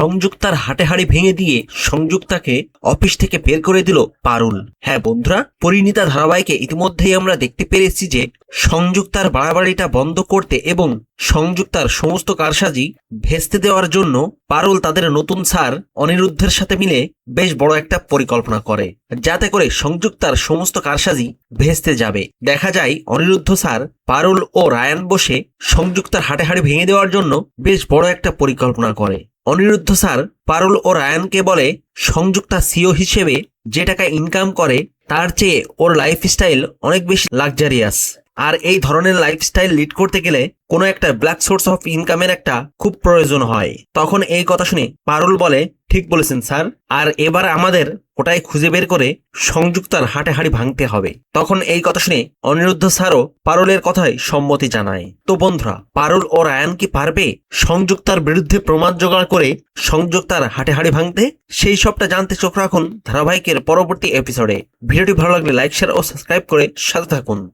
সংযুক্তার হাটে হাড়ি ভেঙে দিয়ে সংযুক্তাকে অফিস থেকে বের করে দিল পারুল। হ্যাঁ বন্ধুরা, পরিণীতা ধারাবাহিকে ইতিমধ্যেই আমরা দেখতে পেরেছি যে সংযুক্তার বাড়াবাড়িটা বন্ধ করতে এবং সংযুক্তার সমস্ত কারসাজি ভেস্তে দেওয়ার জন্য পারুল তাদের নতুন স্যার অনিরুদ্ধের সাথে মিলে বেশ বড় একটা পরিকল্পনা করে, যাতে করে সংযুক্তার সমস্ত কারসাজি ভেস্তে যাবে। দেখা যায়, অনিরুদ্ধ স্যার পারুল ও রায়ান বসে সংযুক্তার হাটে হাড়ি ভেঙে দেওয়ার জন্য বেশ বড় একটা পরিকল্পনা করে। অনিরুদ্ধ স্যার পারুল ও রায়ানকে বলে, সংযুক্তা সিও হিসেবে যে টাকা ইনকাম করে, তার চেয়ে ওর লাইফস্টাইল অনেক বেশি লাক্সারিয়াস আর এই ধরনের লাইফস্টাইল লিড করতে গেলে কোনো একটা ব্ল্যাক সোর্স অফ ইনকামের একটা খুব প্রয়োজন হয়। তখন এই কথা শুনে পারুল বলে ঠিক বলেছেন, স্যার। আর এবার আমাদের ওটাই খুঁজে বের করে সংযুক্তার হাটে হাড়ি ভাঙতে হবে। তখন এই কথা শুনে অনিরুদ্ধ স্যারও পারুলের কথায় সম্মতি জানায়। তো বন্ধুরা, পারুল ও রায়ান কি পারবে সংযুক্তার বিরুদ্ধে প্রমাণ জোগাড় করে সংযুক্তার হাটে হাড়ি ভাঙতে? সেই সবটা জানতে চোখ রাখুন ধারাবাহিকের পরবর্তী এপিসোডে ভিডিওটি ভালো লাগলে লাইক শেয়ার ও সাবস্ক্রাইব করে সাথে থাকুন।